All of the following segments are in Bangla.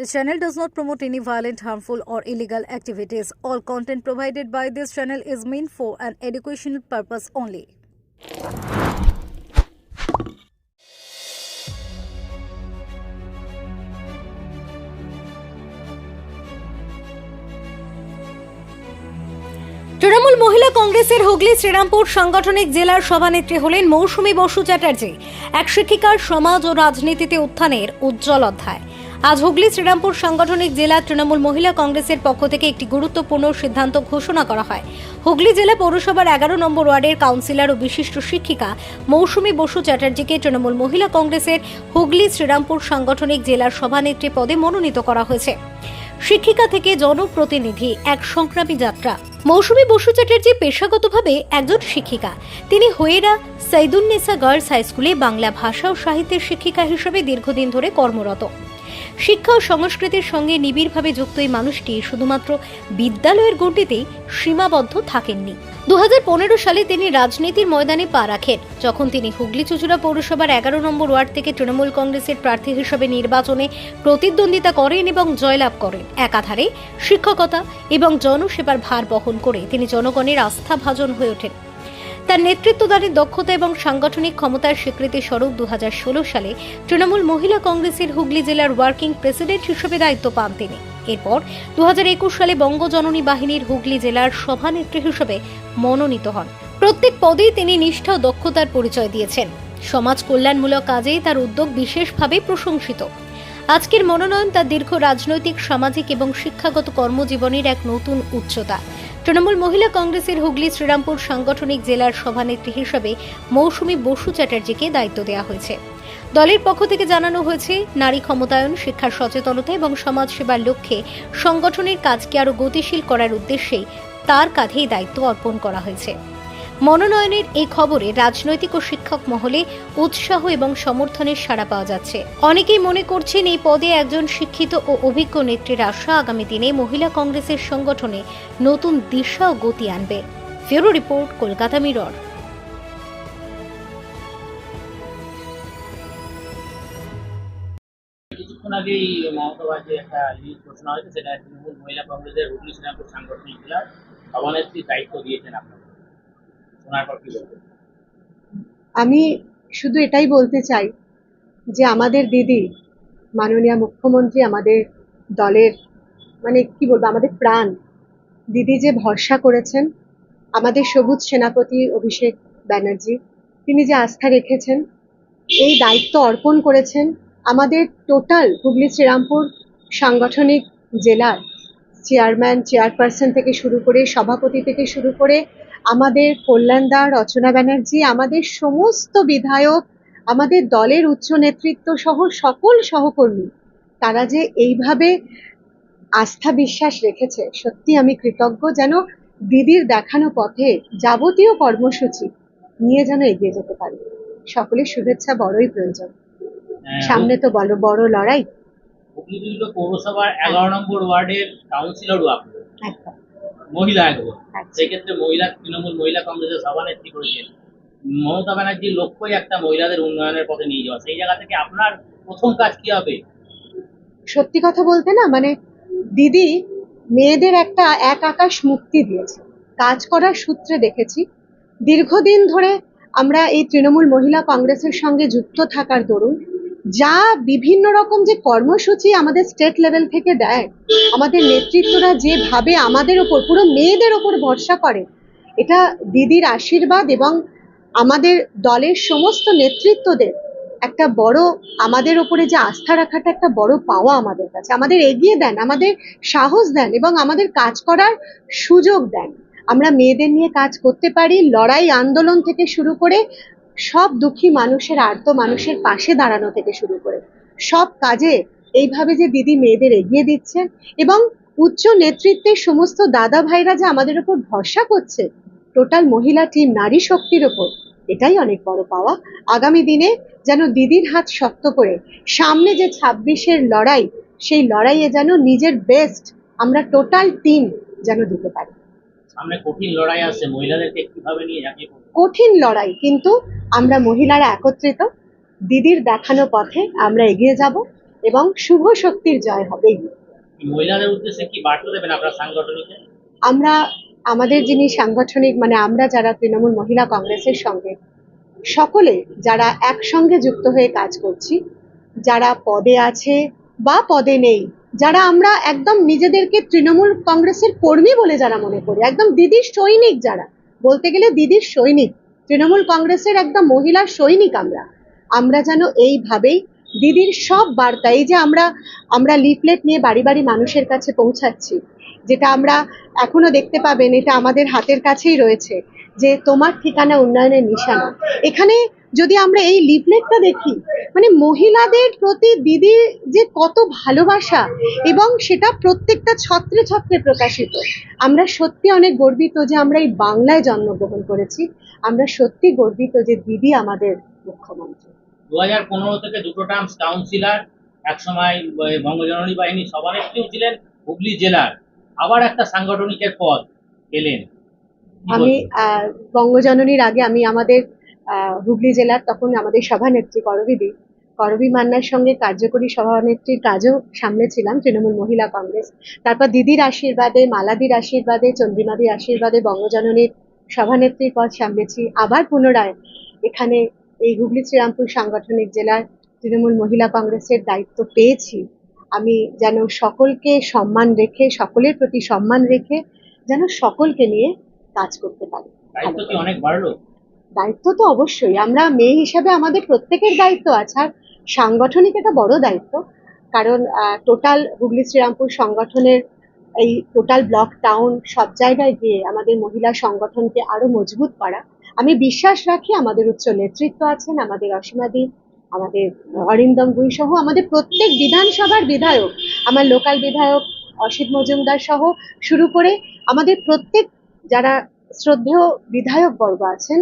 This channel does not promote any violent, harmful, or illegal activities. All content provided by this channel is meant for an educational purpose only. Trinamool মহিলা কংগ্রেসের হুগলি শ্রীরামপুর সাংগঠনিক জেলার সভানেত্রী হলেন মৌসুমী বসু চ্যাটার্জি এক শিক্ষিকার সমাজ ও রাজনীতিতে উত্থানের উজ্জ্বল অধ্যায় আজ হুগলি শ্রীরামপুর সাংগঠনিক জেলা তৃণমূল মহিলা কংগ্রেসের পক্ষ থেকে একটি গুরুত্বপূর্ণ সিদ্ধান্ত ঘোষণা করা হয়। হুগলি জেলা পৌরসভার এগারো নম্বর ওয়ার্ডের কাউন্সিলর ও বিশিষ্ট শিক্ষিকা মৌসুমী বসু চ্যাটার্জিকে তৃণমূল মহিলা কংগ্রেসের হুগলি শ্রীরামপুর সাংগঠনিক জেলার সভানেত্রী পদে মনোনীত করা হয়েছে। শিক্ষিকা থেকে জনপ্রতিনিধি, এক সংগ্রামী যাত্রা। মৌসুমী বসু চ্যাটার্জি পেশাগতভাবে একজন শিক্ষিকা। তিনি হয়েরা সাইদুন্নেসা গার্লস হাই স্কুলে বাংলা ভাষা ও সাহিত্যের শিক্ষিকা হিসেবে দীর্ঘদিন ধরে কর্মরত। শিক্ষা ও সংস্কৃতির সঙ্গে নিবিড়ভাবে যুক্ত এই মানুষটি শুধুমাত্র বিদ্যালয়ের গণ্ডিতেই সীমাবদ্ধ থাকেননি। দু হাজার পনেরো সালে তিনি রাজনীতির ময়দানে পা রাখেন, যখন তিনি হুগলি চুচুড়া পৌরসভার এগারো নম্বর ওয়ার্ড থেকে তৃণমূল কংগ্রেসের প্রার্থী হিসেবে নির্বাচনে প্রতিদ্বন্দ্বিতা করেন এবং জয়লাভ করেন। একাধারে শিক্ষকতা এবং জনসেবার ভার বহন করে তিনি জনগণের আস্থাভাজন হয়ে ওঠেন। তার নেতৃত্বদানের দক্ষতা এবং সাংগঠনিক ক্ষমতার স্বীকৃতি স্বরূপ দু হাজার ষোলো সালে তৃণমূল মহিলা কংগ্রেসের হুগলি জেলার ওয়ার্কিং প্রেসিডেন্ট হিসেবে দায়িত্ব পান তিনি। এরপর দু হাজার একুশ সালে বঙ্গজননী বাহিনীর হুগলি জেলার সভানেত্রী হিসেবে মনোনীত হন। প্রত্যেক পদেই তিনি নিষ্ঠা ও দক্ষতার পরিচয় দিয়েছেন। সমাজ কল্যাণমূলক কাজেই তার উদ্যোগ বিশেষভাবে প্রশংসিত। আজকের মনোনয়ন তার দীর্ঘ রাজনৈতিক, সামাজিক এবং শিক্ষাগত কর্মজীবনের এক নতুন উচ্চতা। তৃণমূল মহিলা কংগ্রেসের হুগলি শ্রীরামপুর সাংগঠনিক জেলার সভানেত্রী হিসেবে মৌসুমী বসু চ্যাটার্জিকে দায়িত্ব দেওয়া হয়েছে। দলের পক্ষ থেকে জানানো হয়েছে, নারী ক্ষমতায়ন শিক্ষার সচেতনতা এবং সমাজসেবার লক্ষ্যে সংগঠনের কাজকে আরও গতিশীল করার উদ্দেশ্যেই তার কাঁধেই দায়িত্ব অর্পণ করা হয়েছে। মনোনয়নের এই খবরে রাজনৈতিক ও শিক্ষক মহলে উৎসাহ এবং সমর্থনের সাড়া পাওয়া যাচ্ছে। অনেকেই মনে করছেন এই পদে একজন শিক্ষিত ও অভিজ্ঞ নেত্রীর আশা আগামী দিনে মহিলা কংগ্রেসের সংগঠনে নতুন দিশা ও গতি আনবে। ফেরো রিপোর্ট, কলকাতা মিরর। আগেই মমতা ব্যানার্জি একটা লিস্ট ঘোষণা হয়েছে, সেটা তৃণমূল মহিলা কংগ্রেসের হুগলি শ্রীরামপুর সাংগঠনিক জেলার সভানেত্রীর দায়িত্ব দিয়েছেন আপনাকে শোনার পর কি বলবেন আমি শুধু এটাই বলতে চাই যে আমাদের দিদি, মাননীয় মুখ্যমন্ত্রী আমাদের দলের মানে কি বলব, আমাদের প্রাণ। দিদি যে ভরসা করেছেন, আমাদের সবুজ সেনাপতি অভিষেক ব্যানার্জি, তিনি যে আস্থা রেখেছেন, এই দায়িত্ব অর্পণ করেছেন আমাদের টোটাল হুগলি শ্রীরামপুর সাংগঠনিক জেলার চেয়ারম্যান, চেয়ারপারসন থেকে শুরু করে সভাপতি থেকে শুরু করে আমাদের কল্যাণদা রচনা ব্যানার্জি আমাদের সমস্ত বিধায়ক আমাদের দলের উচ্চ নেতৃত্ব সহ সকল সহকর্মী তারা যে এইভাবে আস্থা বিশ্বাস রেখেছে সত্যি আমি কৃতজ্ঞ যেন দিদির দেখানো পথে যাবতীয় কর্মসূচি নিয়ে যেন এগিয়ে যেতে পারি। সকলের শুভেচ্ছা বড়ই প্রয়োজন। হ্যাঁ, সামনে তো বলো বড় লড়াই। পৌরসভার এগারো নম্বর ওয়ার্ডের কাউন্সিলরও আপনি। একদম। মহিলা একজন একদম। সেক্ষেত্রে মহিলা তৃণমূল মহিলা কংগ্রেসের সভানেত্রী করেছেন মমতা ব্যানার্জির লক্ষ্যই একটা মহিলাদের উন্নয়নের পথে নিয়ে যাওয়া। সেই জায়গা থেকে আপনার প্রথম কাজ কি হবে? সত্যি কথা বলতে না মানে দিদি মেয়েদের একটা এক আকাশ মুক্তি দিয়েছে। কাজ করার সূত্রে দেখেছি। দীর্ঘদিন ধরে আমরা এই তৃণমূল মহিলা কংগ্রেসের সঙ্গে যুক্ত থাকার দরুন যা বিভিন্ন রকম যে কর্মসূচি আমাদের স্টেট লেভেল থেকে দেয়, আমাদের নেতৃত্বরা যেভাবে আমাদের ওপর পুরো মেয়েদের ওপর ভরসা করে, এটা দিদির আশীর্বাদ এবং আমাদের দলের সমস্ত নেতৃত্বদের একটা বড়, আমাদের ওপরে যে আস্থা রাখাটা একটা বড় পাওয়া আমাদের কাছে। আমাদের এগিয়ে দেন, আমাদের সাহস দেন এবং আমাদের কাজ করার সুযোগ দেন। আমরা মেয়েদের নিয়ে কাজ করতে পারি, লড়াই, আন্দোলন থেকে শুরু করে সব দুঃখী মানুষের আর্ত মানুষের পাশে দাঁড়ানো থেকে শুরু করে। সব কাজে এইভাবে যে দিদি মেয়েদের এগিয়ে দিচ্ছেন এবং উচ্চ নেতৃত্বের সমস্ত দাদা ভাইরা যে আমাদের উপর ভরসা করছে, টোটাল মহিলা টিম নারী শক্তির ওপর এটাই অনেক বড় পাওয়া। আগামী দিনে যেন দিদির হাত শক্ত করে সামনে যে ছাব্বিশের লড়াই, সেই লড়াইয়ে যেন নিজের বেস্ট আমরা টোটাল টিম যেন দিতে পারি। সামনে কঠিন লড়াই আসছে মহিলাদেরকে কীভাবে নিয়ে ঝাঁপিয়ে কঠিন লড়াই কিন্তু আমরা মহিলারা একত্রিত। দিদির দেখানো পথে আমরা এগিয়ে যাব এবং শুভ শক্তির জয় হবেই। মহিলাদের উদ্দেশ্যে কি বার্তা দেবেন আপনার সাংগঠনিকে? আমরা আমাদের যিনি সাংগঠনিক মানে আমরা যারা তৃণমূল মহিলা কংগ্রেসের সঙ্গে সকলে যারা একসঙ্গে যুক্ত হয়ে কাজ করছি যারা পদে আছে বা পদে নেই যারা আমরা একদম নিজেদেরকে তৃণমূল কংগ্রেসের কর্মী বলে যারা মনে করি, একদম দিদির সৈনিক যারা। বলতে গেলে দিদির সৈনিক, তৃণমূল কংগ্রেসের একদম মহিলা সৈনিক আমরা। আমরা যেন এইভাবেই দিদির সব বার্তা, এই যে আমরা আমরা লিফলেট নিয়ে বাড়ি বাড়ি মানুষের কাছে পৌঁছাচ্ছি, যেটা আমরা এখনও দেখতে পাবেন, এটা আমাদের হাতের কাছেই রয়েছে, যে তোমার ঠিকানা উন্নয়নের নিশানা। এখানে যদি আমরা এই লিফলেটটা দেখি মানে মহিলাদের প্রতি দিদির যে কত ভালোবাসা এবং সেটা প্রত্যেকটা ছত্রে ছত্রে প্রকাশিত। আমরা সত্যি অনেক গর্বিত যে আমরা এই বাংলায় জন্মগ্রহণ করেছি। আমরা সত্যি গর্বিত যে দিদি আমাদের মুখ্যমন্ত্রী। দু হাজার পনেরো থেকে দুটো টার্মস কাউন্সিলার একসময় বঙ্গজননী বাহিনী সভানেত্রীও ছিলেন হুগলি জেলার। আবার একটা সাংগঠনিকের পদ পেলেন কি আমি আহ, বঙ্গজননীর আগে আমি আমাদের হুগলি জেলার তখন আমাদের সভানেত্রী করবিদি করবি মান্নার সঙ্গে কার্যকরী সভানেত্রীর কাজও সামলেছিলাম, তৃণমূল মহিলা কংগ্রেস। তারপর দিদির আশীর্বাদে, মালাদির আশীর্বাদে, চন্দ্রিমাদির আশীর্বাদে বঙ্গজননীর সভানেত্রীর পদ সামলেছি। আবার পুনরায় এখানে এই হুগলি শ্রীরামপুর সাংগঠনিক জেলার তৃণমূল মহিলা কংগ্রেসের দায়িত্ব পেয়েছি। আমি যেন সকলকে সম্মান রেখে, সকলের প্রতি সম্মান রেখে যেন সকলকে নিয়ে কাজ করতে পারি। অনেক বাড়লো? দায়িত্ব তো অবশ্যই। আমরা মেয়ে হিসাবে আমাদের প্রত্যেকের দায়িত্ব আছে, আর সাংগঠনিক একটা বড় দায়িত্ব। কারণ টোটাল হুগলি শ্রীরামপুর সংগঠনের এই টোটাল ব্লক টাউন সব জায়গায় গিয়ে আমাদের মহিলা সংগঠনকে আরও মজবুত করা। আমি বিশ্বাস রাখি আমাদের উচ্চ নেতৃত্ব আছেন, আমাদের অসীমাদি আমাদের অরিন্দম গুই সহ, আমাদের প্রত্যেক বিধানসভার বিধায়ক, আমার লোকাল বিধায়ক অসিত মজুমদার সহ, শুরু করে আমাদের প্রত্যেক যারা শ্রদ্ধেয় বিধায়ক বর্গ আছেন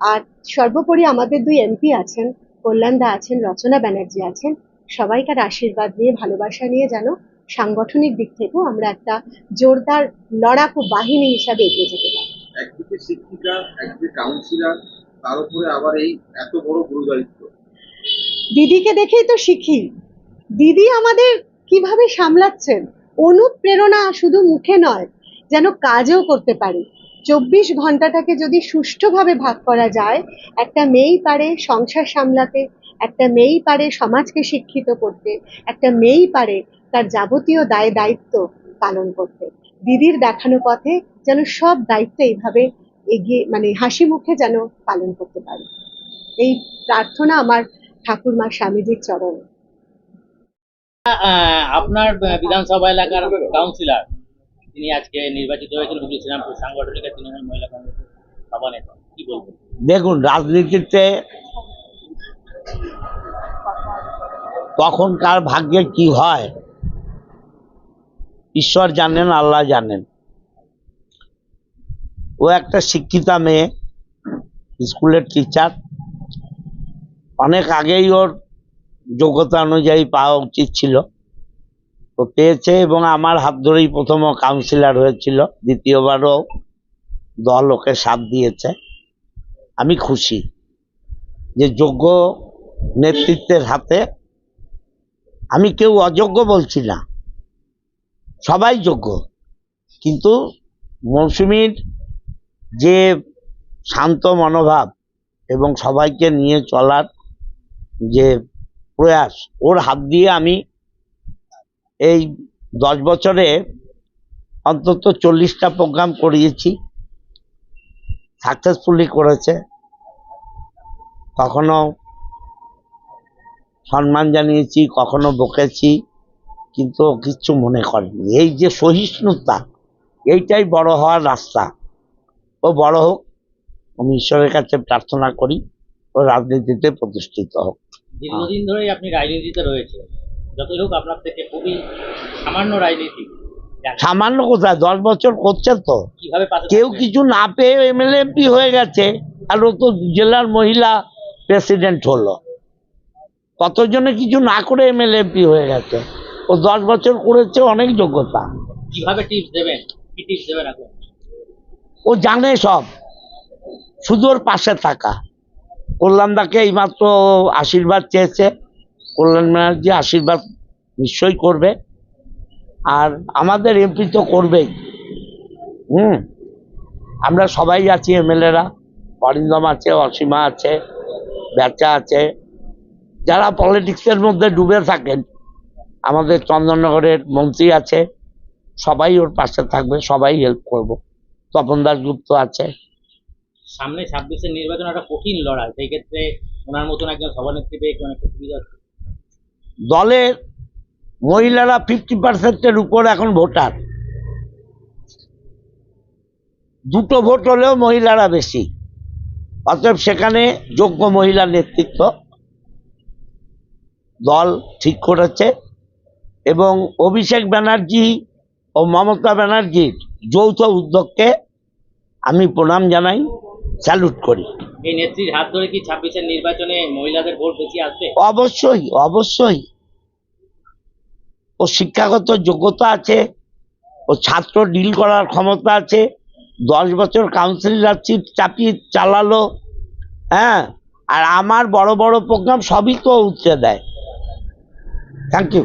আর সর্বোপরি আমাদের দুই এমপি আছেন কল্যাণদা আছেন রচনা ব্যানার্জি আছেন সবাইকার আশীর্বাদ নিয়ে ভালোবাসা নিয়ে যেন সাংগঠনিক দিক থেকেও আমরা একটা জোরদার লড়াকু বাহিনী হিসাবে এগিয়ে যেতে পারি। একদিকে শিক্ষিকা একদিকে কাউন্সিলর তার উপরে আবার এই এত বড় গুরু দায়িত্ব দিদিকে দেখেই তো শিখি। দিদি আমাদের কীভাবে সামলাচ্ছেন? অনুপ্রেরণা শুধু মুখে নয় যেন কাজেও করতে পারি। চব্বিশ ঘন্টাটাকে যদি সুষ্ঠুভাবে ভাগ করা যায়, একটা মেয়েই পারে সংসার সামলাতে, একটা মেয়েই পারে সমাজকে শিক্ষিত করতে, একটা মেয়েই পারে তার যাবতীয় দায় দায়িত্ব পালন করতে। দিদির দেখানো পথে যেন সব দায়িত্ব এইভাবে এগিয়ে মানে হাসি মুখে যেন পালন করতে পারি। এই প্রার্থনা আমার ঠাকুরমা স্বামীজির চরণে। আপনার বিধানসভা এলাকার কাউন্সিলর তিনি আজকে নির্বাচিত হয়েছেন হুগলি শ্রীরামপুর সাংগঠনিকের তৃণমূল মহিলা কংগ্রেসের সভানেতা। কি বলবেন? দেখুন, রাজনীতিতে কখন কার ভাগ্যে কি হয়, ঈশ্বর জানেন, আল্লাহ জানেন। ও একটা শিক্ষিতা মেয়ে, স্কুলের টিচার অনেক আগেই ওর যোগ্যতা অনুযায়ী পাওয়া উচিত ছিল। তো পেয়েছে এবং আমার হাত ধরেই প্রথম কাউন্সিলর হয়েছিল, দ্বিতীয়বারও দল ওকে সাথ দিয়েছে। আমি খুশি যে যোগ্য নেতৃত্বের হাতে আমি কেউ অযোগ্য বলছি না, সবাই যোগ্য। কিন্তু মৌসুমীর যে শান্ত মনোভাব এবং সবাইকে নিয়ে চলার যে প্রয়াস, ওর হাত দিয়ে আমি এই দশ বছরে অন্তত চল্লিশটা প্রোগ্রাম করিয়েছি। সাকসেসফুলি করেছে। কখনো সম্মান জানিয়েছি, কখনো বকেছি, কিন্তু ও কিচ্ছু মনে করেনি। এই যে সহিষ্ণুতা, এইটাই বড় হওয়ার রাস্তা। ও বড় হোক, আমি ঈশ্বরের কাছে প্রার্থনা করি, ও রাজনীতিতে প্রতিষ্ঠিত হোক। দীর্ঘদিন ধরেই আপনি রাজনীতিতে রয়েছে যতই হোক আপনার থেকে খুবই সামান্য রাজনীতি। সামান্য কোথায়? দশ বছর করছে তো। কেউ কিছু না পেয়ে এমএলএ এমপি হয়ে গেছে আর ও তো জেলার মহিলা প্রেসিডেন্ট হলো। কতজনে কিছু না করে এমএলএ এমপি হয়ে গেছে? ও দশ বছর করেছে অনেক যোগ্যতা। কীভাবে টিপস দেবেন? কি টিপস দেবেন এখন? ও জানে সব। শুধু ওর পাশে থাকা। কল্যাণদাকে এইমাত্র আশীর্বাদ চেয়েছে। কল্যাণ ব্যানার্জি আশীর্বাদ নিশ্চয়ই করবে। আর আমাদের এমপি তো করবেই। হুম? আমরা সবাই আছি এমএলএরা। অরিন্দম আছে, অসীমা আছে, ব্যাচা আছে। যারা পলিটিক্সের মধ্যে ডুবে থাকেন, আমাদের চন্দননগরের মন্ত্রী আছে, সবাই ওর পাশে থাকবে, সবাই হেল্প করব। তপন দাসগুপ্ত আছে। সামনে ছাব্বিশের নির্বাচন একটা কঠিন লড়াই, সেই ক্ষেত্রে ওনার মতন একজন সভানেত্রী পেয়ে অনেকটা সুবিধা। দলের মহিলারা ফিফটি পার্সেন্টের উপর এখন ভোটার। দুটো ভোট হলেও মহিলারা বেশি। অতএব সেখানে যোগ্য মহিলা নেতৃত্ব দল ঠিক করেছে এবং অভিষেক ব্যানার্জি ও মমতা ব্যানার্জির যৌথ উদ্যোগকে আমি প্রণাম জানাই। স্যালুট করি। এই নেত্রীর হাত ধরে কি ছাব্বিশের নির্বাচনে মহিলাদের ভোট বেশি আসবে? অবশ্যই অবশ্যই। ও শিক্ষাগত যোগ্যতা আছে ও ছাত্র ডিল করার ক্ষমতা আছে দশ বছর কাউন্সিলরশিপ চাপিয়ে চালালো হ্যাঁ? আর আমার বড় বড় প্রোগ্রাম সবই তো উঠতে দেয়। Thank you